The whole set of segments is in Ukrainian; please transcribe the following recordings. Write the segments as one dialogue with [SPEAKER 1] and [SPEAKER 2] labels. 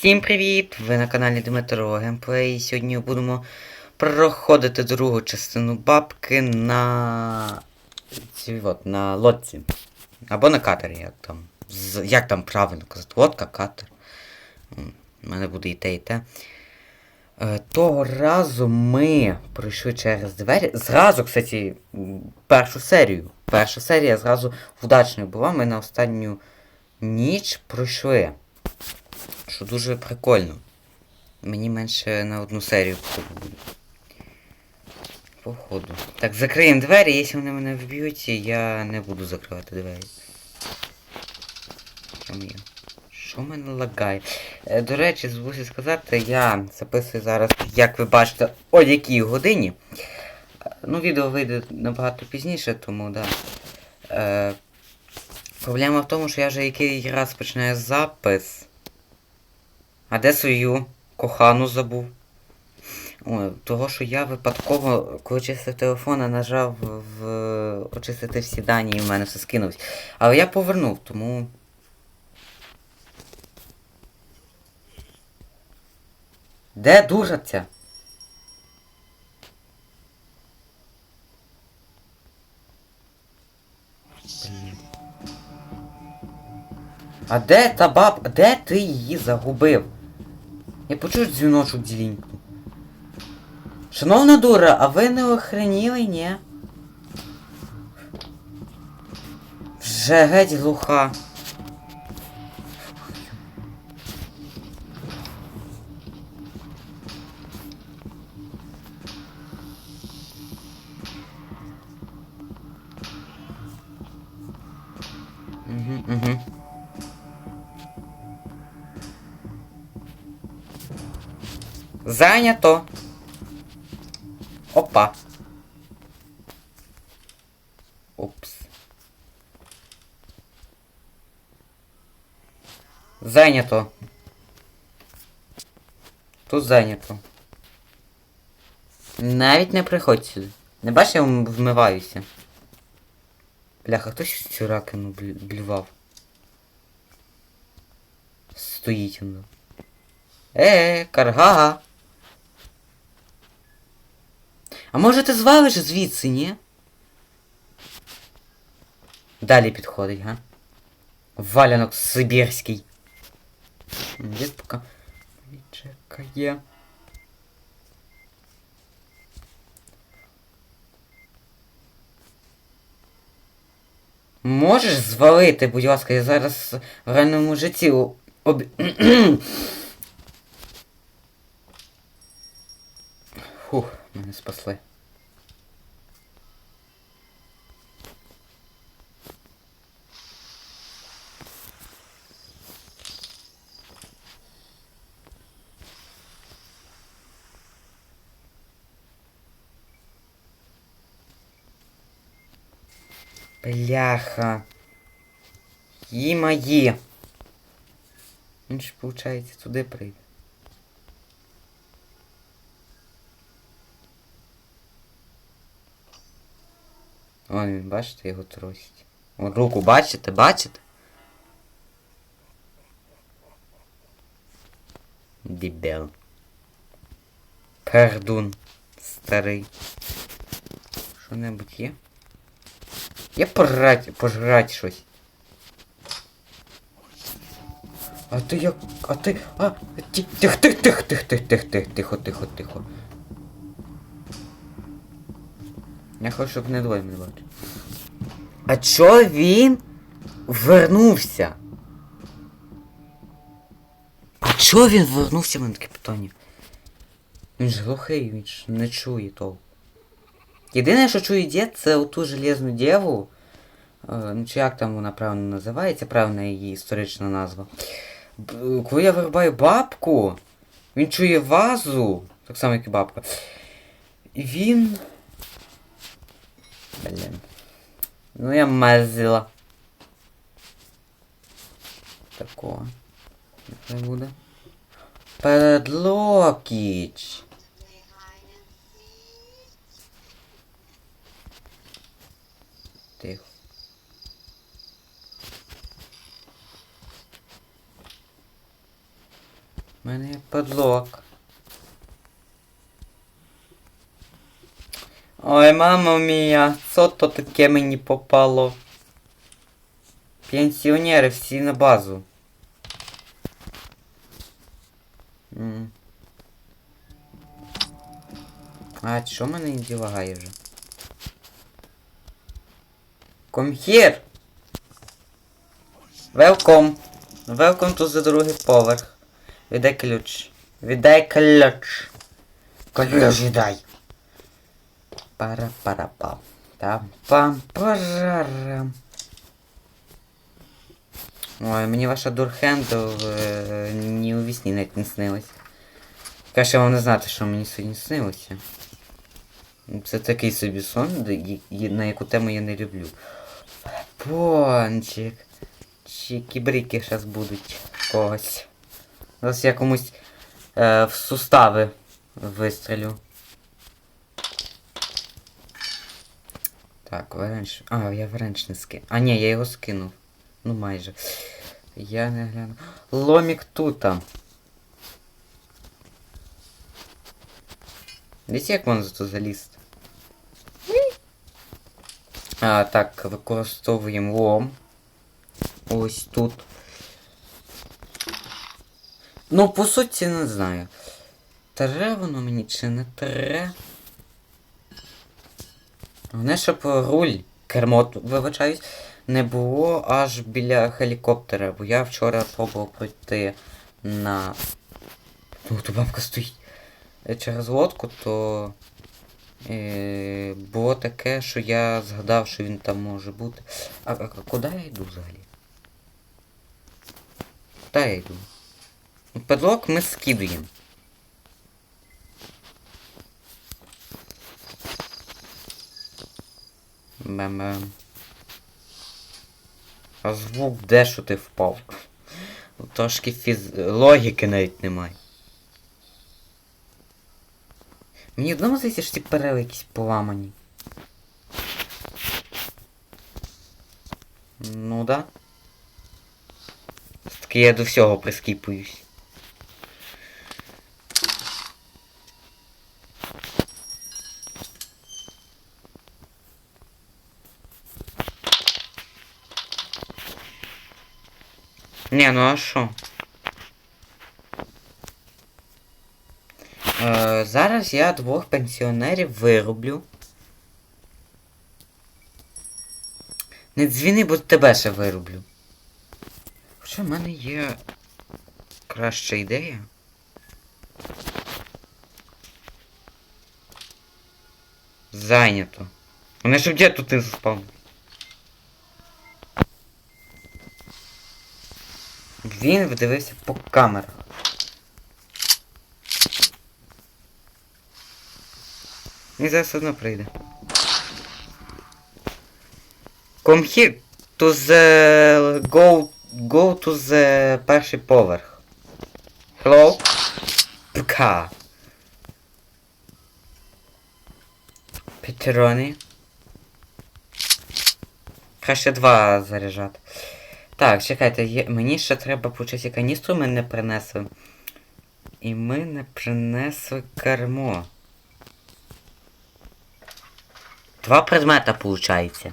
[SPEAKER 1] Всім привіт! Ви на каналі Дмитро Геймплей. І Сьогодні будемо проходити другу частину бабки на. Ці, от, на лодці. Або на катері, як там. З... Як там правильно казати? Лодка, катер. У мене буде і те, і те. Е, Того разу ми пройшли через двері. Зразу, кстати, першу серію. Перша серія зразу вдачною була. Ми на останню ніч пройшли. Що дуже прикольно. Мені менше на одну серію буде. Походу. Так, закриємо двері, якщо вони мене вб'ють, я не буду закривати двері. Що мене лагає? Е, До речі, забувся сказати, я записую зараз, як ви бачите, о якій годині. Е, Ну, відео вийде набагато пізніше, тому да. Е, проблема в тому, що я вже який раз починаю запис. А де свою кохану забув? О, того, що я випадково, коли чистив телефон, нажав в очистити всі дані і в мене все скинулось. Але я повернув, тому. Де? Блін. А де та баб? Де ти її загубив? Я почув дзвіночок дзвінку. Шановна дура, а ви не охреніли, ні? Вже геть глуха. Зайнято. Опа. Упс. Зайнято. Тут зайнято. Навіть не приходь сюди. Не бачиш, я вмиваюся. Бляха, хтось цю ракину блю- блював. Стоїть воно. Е, карга. А може ти звалиш звідси, ні? Далі підходить, га? Валянок сибірський. Дід пока чекає. Можеш звалити, будь ласка, я зараз в реальному житті об... Фух, мене спасли. Бляха. Ї мої. Він ж, виходить, туди прийде. Вон він, бачите, його тросить. О, руку бачите, бачите? Дебел. Пердун. Старий. Що-небудь є? Є пожрать, пожрать щось. А ти як... А ти... А... Тих, тих, тих, тих, тих, тих, тих, тихо, тихо, тихо. Я хочу, щоб не двоє мене бачив. А чо він вернувся? А чо він вернувся, в мене таке питання? Він ж глухий, він ж не чує того. Єдине, що чує дід, це оту железну дєву. Е, ну чи як там вона правильно називається, правильна її історична назва. Коли я вирубаю бабку, він чує вазу, так само, як і бабка. І він. Блін. Ну я мазила. Такого. Нехай буде. Предлокіч. Тихо. У мене є подлог. Ой, мамо мія, що то таке мені попало? Пенсіонери всі на базу. А, що мене не лагає вже? Come here! Welcome! Welcome to the другий поверх. Віддай ключ. Віддай ключ. Ключ віддай. Пара пара пам там пам парарам Ой, мені ваша дурхендл е, ні у вісні навіть не снилась. Каже, вам не знати, що мені сьогодні снилося. Це такий собі сон, на яку тему я не люблю. Пончик. Чики-брики зараз будуть когось. Зараз я комусь е, в сустави вистрілю. Так, варенч. А, я варенч не скинув. А, ні, я його скинув. Ну майже. Я не гляну. Ломік тута. Дивіться, як можна тут залізти. А, так, використовуємо лом. Ось тут. Ну, по суті, не знаю. Тре воно мені чи не тре. Головне, щоб руль, кермо, вибачаюсь, не було аж біля гелікоптера, бо я вчора пробував пройти на. Ну, то бабка стоїть е, через лодку, то е, було таке, що я згадав, що він там може бути. А, а, куди я йду взагалі? Куди я йду? Педлок ми скидуємо. Мем. А звук де що ти впав? Трошки фіз... логіки навіть немає. Мені одному здається, що ці перели якісь поламані. Ну да. Таки я до всього прискіпуюсь. Не, ну а що? Е, зараз я двох пенсіонерів вирублю. Не дзвіни, бо тебе ще вирублю. Хоча в мене є краща ідея. Зайнято. Вони ж де тут не заспав. Він вдивився по камерах. Він зараз одно прийде. Come here to the... Go... Go to the перший поверх. Hello? Пка. Петерони. Краще два заряджати. Так, чекайте, є... мені ще треба почати каністру, ми не принесли. І ми не принесли кермо. Два предмета получається.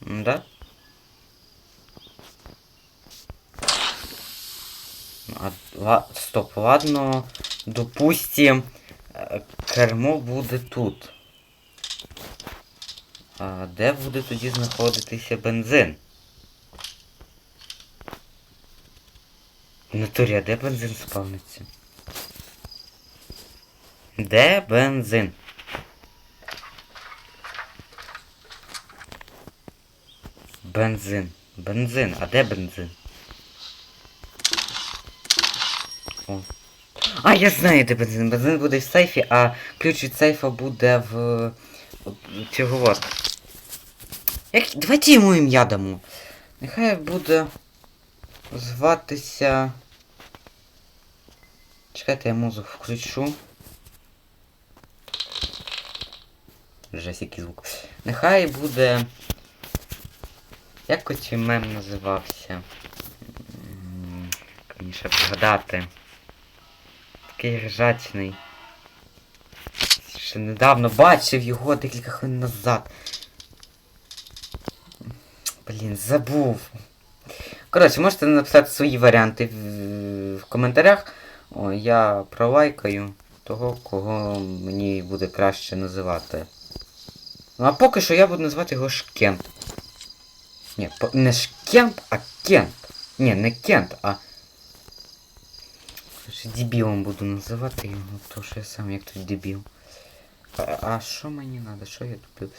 [SPEAKER 1] Да? А, ла... Стоп, ладно. Допустим, е, кермо буде тут. А де буде тоді знаходитися бензин? Натурі, а де бензин спавниться? Де бензин? Бензин. Бензин. А де бензин? О. А, я знаю, де бензин. Бензин буде в сейфі, а ключ від сейфа буде в... цього от. Як... Давайте йому ім'я дамо. Нехай буде зватися... Чекайте, я музику включу. Жесть, який звук. Нехай буде... Як оці мем називався? Мені ще згадати. Такий ржачний. Ще недавно бачив його декілька хвилин назад. Блін, забув. Коротше, можете написати свої варіанти в, в коментарях. О, я пролайкаю того, кого мені буде краще називати. Ну а поки що я буду називати його Шкент. Ні, не Шкент, а Кент. Ні, не Кент, а. Дебілом буду називати його, то що я сам як той дебіл. А, що мені треба? Що я тупив?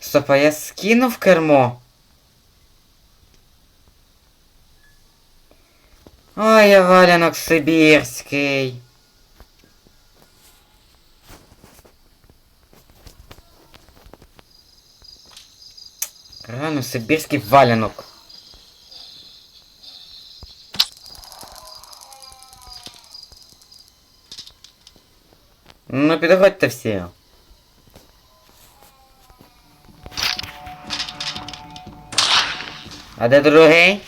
[SPEAKER 1] Стоп, а я скинув кермо. Ой, я валянок сибірський. Реально сибірський валянок. Ну, підходьте всі. А де другий?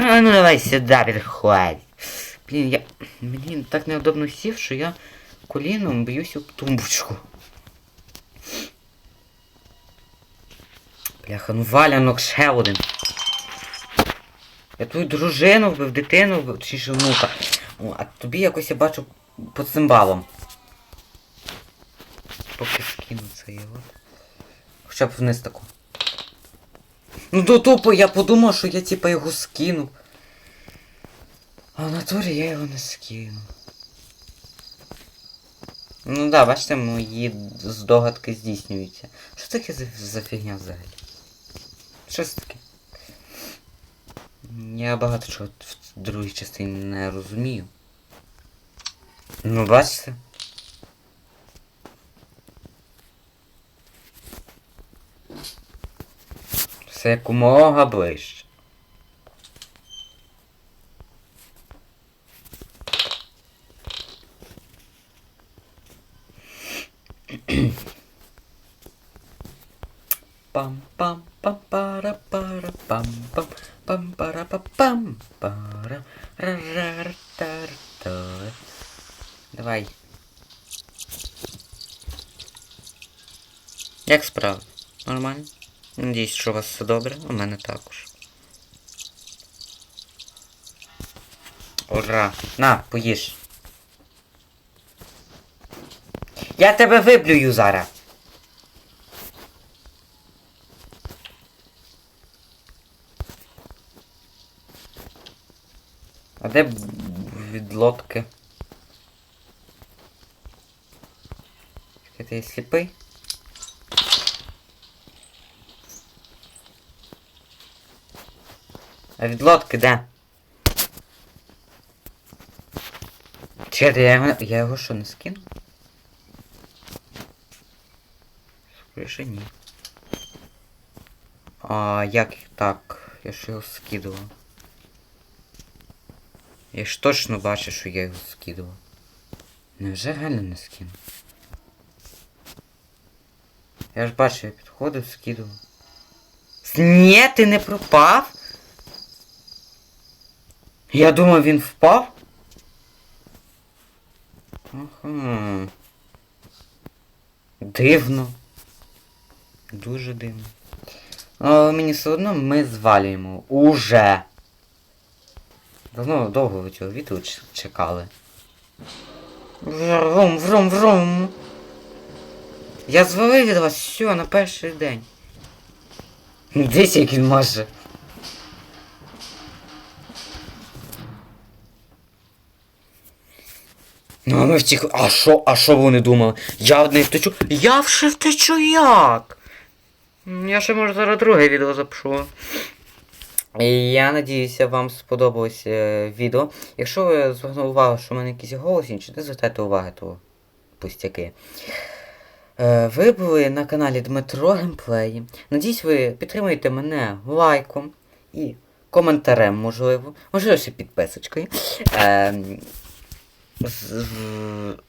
[SPEAKER 1] А, ну давай сюди підходь. Блін, я. Блін, так неудобно сів, що я коліном б'юсь об тумбочку. Бляха, ну валянок ще один. Я твою дружину вбив, дитину вбив, точніше внука. О, а тобі якось я бачу по цимбалам. Поки скину це його. Хоча б вниз таку. Ну то тупо я подумав, що я типа його скинув. А в натурі я його не скинув. Ну да, бачите, мої здогадки здійснюються. Що таке за, за фігня взагалі? Що це таке? Я багато чого в другій частині не розумію. Ну, бачите? Все якомога ближче. пам пам пам пара пара пам пам пам пара па пам пара ра ра ра та ра та Давай. Як справа? Нормально? Надіюсь, що у вас все добре, у мене також. Ура! На, поїж. Я тебе виблюю зараз. А де б- відлодки? Чекай, ти сліпий? А відлодки де? Чекайте, я його, я його що, не скинув? Скоріше ні. А як так? Я ж його скидував. Я ж точно бачу, що я його скидував. Невже реально не скинув? Я ж бачу, я підходив, скидував. Ні, ти не пропав? Я думав, він впав. Ага. Дивно. Дуже дивно. Але мені все одно ми звалюємо. Уже. Давно довго ви цього відео чекали. Врум, врум, врум. Я звалив від вас все на перший день. Десь як він може. Ну, а ми втікли. А що, а що вони думали? Я одне втечу. Я вже втечу як? Я ще може зараз друге відео запишу. Я надіюся, вам сподобалось е, відео. Якщо ви звернули увагу, що в мене якісь голосні, чи не звертайте уваги, то пустяки. Е, ви були на каналі Дмитро Геймплеї. Надіюсь, ви підтримуєте мене лайком і коментарем, можливо. Можливо, ще підписочкою. Е,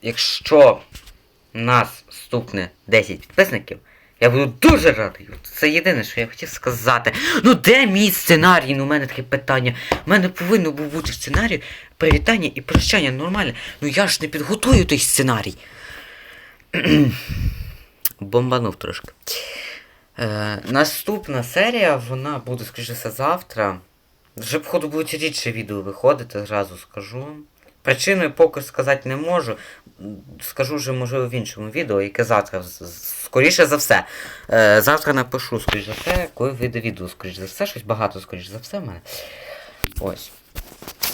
[SPEAKER 1] якщо нас стукне 10 підписників, Я буду дуже радий. Це єдине, що я хотів сказати. Ну де мій сценарій? Ну, у мене таке питання. У мене повинно був бути сценарій, привітання і прощання нормальне. Ну я ж не підготую той сценарій. Бомбанув трошки. Е, наступна серія, вона буде, скоріше завтра. Вже, походу, будуть рідше відео виходити, зразу скажу. Причини поки сказати не можу. Скажу вже, можливо, в іншому відео, яке завтра, скоріше за все. Е, завтра напишу, скоріш за все, коли вийде відео, скоріш за все, щось багато, скоріш за все в мене. Ось.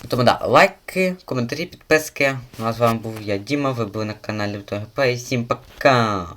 [SPEAKER 1] Тому да, лайки, коментарі, підписки. Ну а з вами був я, Діма, ви були на каналі ВТГП і всім пока!